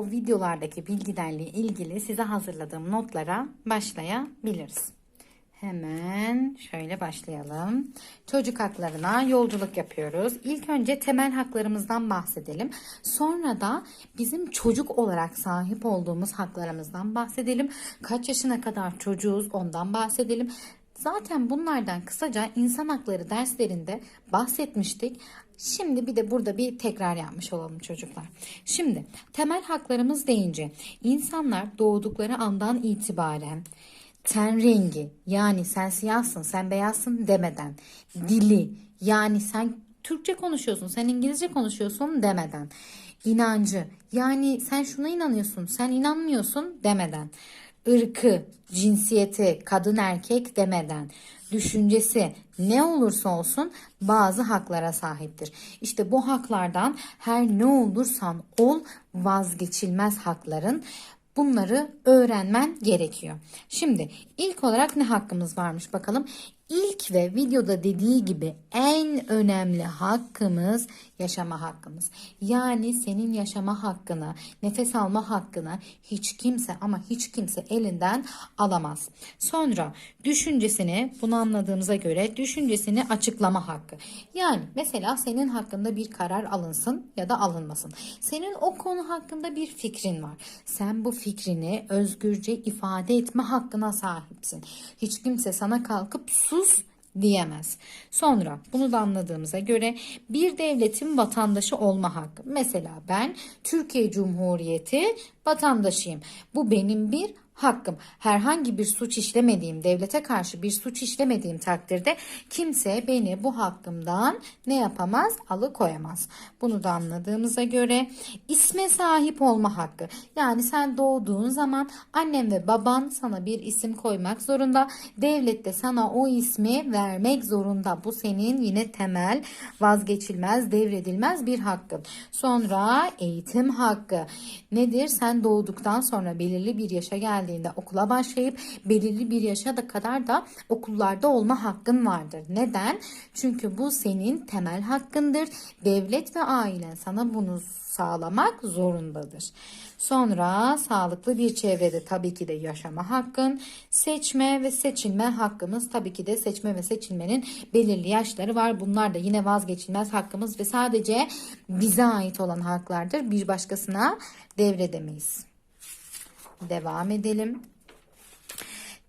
o videolardaki bilgilerle ilgili size hazırladığım notlara başlayabiliriz. Hemen şöyle başlayalım. Çocuk haklarına yolculuk yapıyoruz. İlk önce temel haklarımızdan bahsedelim. Sonra da bizim çocuk olarak sahip olduğumuz haklarımızdan bahsedelim. Kaç yaşına kadar çocuğuz ondan bahsedelim. Zaten bunlardan kısaca insan hakları derslerinde bahsetmiştik. Şimdi bir de burada bir tekrar yapmış olalım çocuklar. Şimdi temel haklarımız deyince insanlar doğdukları andan itibaren ten rengi yani sen siyahsın sen beyazsın demeden dili yani sen Türkçe konuşuyorsun sen İngilizce konuşuyorsun demeden inancı yani sen şuna inanıyorsun sen inanmıyorsun demeden ırkı, cinsiyeti, kadın erkek demeden, düşüncesi ne olursa olsun bazı haklara sahiptir. İşte bu haklardan her ne olursan ol vazgeçilmez hakların bunları öğrenmen gerekiyor. Şimdi ilk olarak ne hakkımız varmış bakalım. İlk ve videoda dediği gibi en önemli hakkımız yaşama hakkımız. Yani senin yaşama hakkını, nefes alma hakkını hiç kimse ama hiç kimse elinden alamaz. Sonra düşüncesini bunu anladığımıza göre düşüncesini açıklama hakkı. Yani mesela senin hakkında bir karar alınsın ya da alınmasın. Senin o konu hakkında bir fikrin var. Sen bu fikrini özgürce ifade etme hakkına sahipsin. Hiç kimse sana kalkıp sus diyemez. Sonra bunu da anladığımıza göre bir devletin vatandaşı olma hakkı. Mesela ben Türkiye Cumhuriyeti vatandaşıyım. Bu benim bir hakkım. Herhangi bir suç işlemediğim, devlete karşı bir suç işlemediğim takdirde kimse beni bu hakkımdan ne yapamaz? Alıkoyamaz. Bunu da anladığımıza göre isme sahip olma hakkı. Yani sen doğduğun zaman annen ve baban sana bir isim koymak zorunda. Devlet de sana o ismi vermek zorunda. Bu senin yine temel, vazgeçilmez, devredilmez bir hakkın. Sonra eğitim hakkı. Nedir? Sen doğduktan sonra belirli bir yaşa geldiğinde okula başlayıp belirli bir yaşa da kadar da okullarda olma hakkın vardır. Neden? Çünkü bu senin temel hakkındır. Devlet ve ailen sana bunu sağlamak zorundadır. Sonra sağlıklı bir çevrede tabii ki de yaşama hakkın, seçme ve seçilme hakkımız tabii ki de seçme ve seçilmenin belirli yaşları var. Bunlar da yine vazgeçilmez hakkımız ve sadece bize ait olan haklardır. Bir başkasına devredemeyiz. Devam edelim.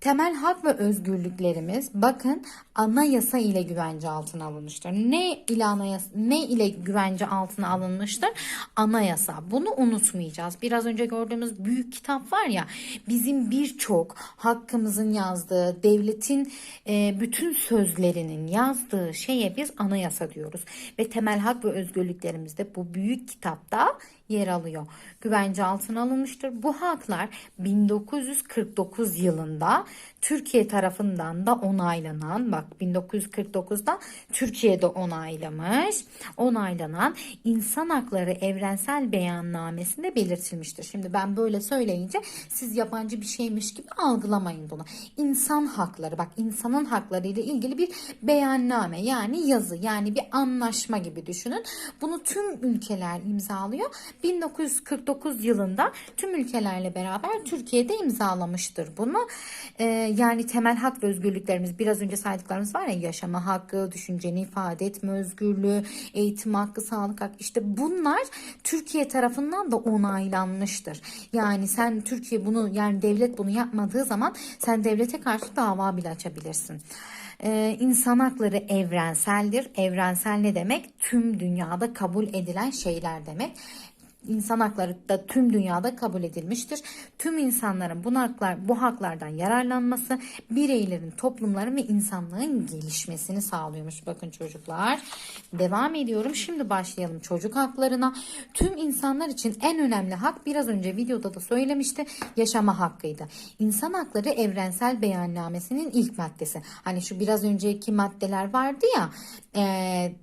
Temel hak ve özgürlüklerimiz bakın anayasa ile güvence altına alınmıştır. Ne ile anayasa ne ile güvence altına alınmıştır? Anayasa. Bunu unutmayacağız. Biraz önce gördüğümüz büyük kitap var ya bizim birçok hakkımızın yazdığı, devletin e, bütün sözlerinin yazdığı şeye biz anayasa diyoruz. Ve temel hak ve özgürlüklerimiz de bu büyük kitapta yer alıyor. Güvence altına alınmıştır. Bu haklar 1949 yılında Türkiye tarafından da onaylanan bak 1949'da Türkiye'de onaylamış onaylanan insan hakları evrensel beyannamesinde belirtilmiştir. Şimdi ben böyle söyleyince siz yabancı bir şeymiş gibi algılamayın bunu. İnsan hakları bak insanın hakları ile ilgili bir beyanname yani yazı yani bir anlaşma gibi düşünün. Bunu tüm ülkeler imzalıyor. 1949 yılında tüm ülkelerle beraber Türkiye'de imzalamıştır bunu. Ee, yani temel hak ve özgürlüklerimiz biraz önce saydıklarımız var ya yaşama hakkı, düşünceni ifade etme özgürlüğü, eğitim hakkı, sağlık hakkı işte bunlar Türkiye tarafından da onaylanmıştır. Yani sen Türkiye bunu yani devlet bunu yapmadığı zaman sen devlete karşı dava bile açabilirsin. Ee, insan hakları evrenseldir. Evrensel ne demek? Tüm dünyada kabul edilen şeyler demek. İnsan hakları da tüm dünyada kabul edilmiştir. Tüm insanların bu haklar bu haklardan yararlanması bireylerin, toplumların ve insanlığın gelişmesini sağlıyormuş. Bakın çocuklar. Devam ediyorum. Şimdi başlayalım çocuk haklarına. Tüm insanlar için en önemli hak biraz önce videoda da söylemişti. Yaşama hakkıydı. İnsan hakları evrensel beyannamesinin ilk maddesi. Hani şu biraz önceki maddeler vardı ya. Eee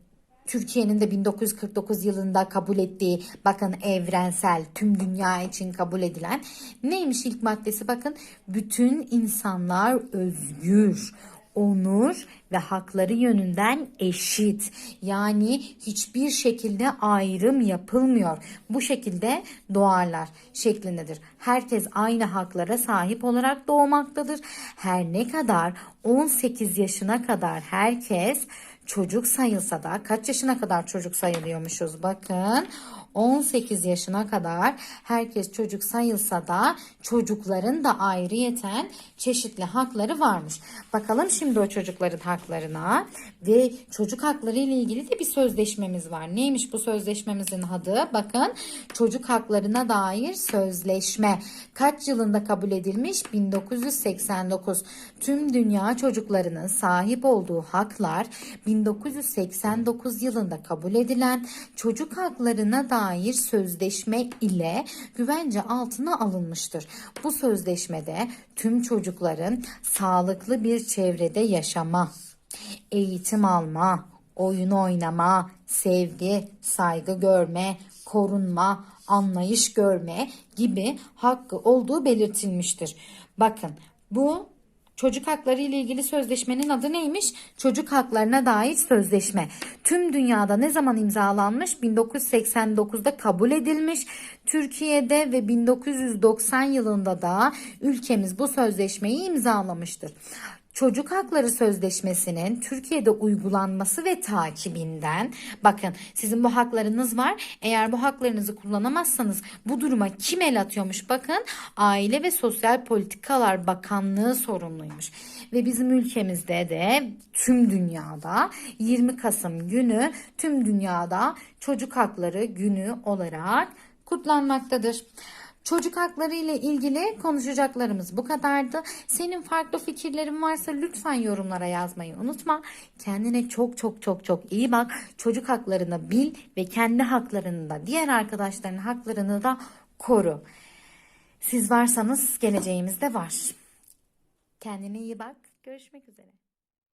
Türkiye'nin de 1949 yılında kabul ettiği bakın evrensel tüm dünya için kabul edilen neymiş ilk maddesi bakın bütün insanlar özgür onur ve hakları yönünden eşit. Yani hiçbir şekilde ayrım yapılmıyor. Bu şekilde doğarlar şeklindedir. Herkes aynı haklara sahip olarak doğmaktadır. Her ne kadar 18 yaşına kadar herkes çocuk sayılsa da kaç yaşına kadar çocuk sayılıyormuşuz? Bakın 18 yaşına kadar herkes çocuk sayılsa da çocukların da ayrıyeten çeşitli hakları varmış. Bakalım şimdi o çocukların haklarına ve çocuk hakları ile ilgili de bir sözleşmemiz var. Neymiş bu sözleşmemizin adı? Bakın çocuk haklarına dair sözleşme. Kaç yılında kabul edilmiş? 1989. Tüm dünya çocuklarının sahip olduğu haklar 1989 yılında kabul edilen çocuk haklarına dair sözleşme ile güvence altına alınmıştır. Bu sözleşmede tüm çocukların sağlıklı bir çevrede yaşama, eğitim alma, oyun oynama, sevgi, saygı görme, korunma, anlayış görme gibi hakkı olduğu belirtilmiştir. Bakın bu Çocuk hakları ile ilgili sözleşmenin adı neymiş? Çocuk haklarına dair sözleşme. Tüm dünyada ne zaman imzalanmış? 1989'da kabul edilmiş. Türkiye'de ve 1990 yılında da ülkemiz bu sözleşmeyi imzalamıştır. Çocuk Hakları Sözleşmesi'nin Türkiye'de uygulanması ve takibinden bakın sizin bu haklarınız var. Eğer bu haklarınızı kullanamazsanız bu duruma kim el atıyormuş? Bakın Aile ve Sosyal Politikalar Bakanlığı sorumluymuş. Ve bizim ülkemizde de tüm dünyada 20 Kasım günü tüm dünyada Çocuk Hakları Günü olarak kutlanmaktadır. Çocuk hakları ile ilgili konuşacaklarımız bu kadardı. Senin farklı fikirlerin varsa lütfen yorumlara yazmayı unutma. Kendine çok çok çok çok iyi bak. Çocuk haklarını bil ve kendi haklarını da diğer arkadaşların haklarını da koru. Siz varsanız geleceğimiz de var. Kendine iyi bak. Görüşmek üzere.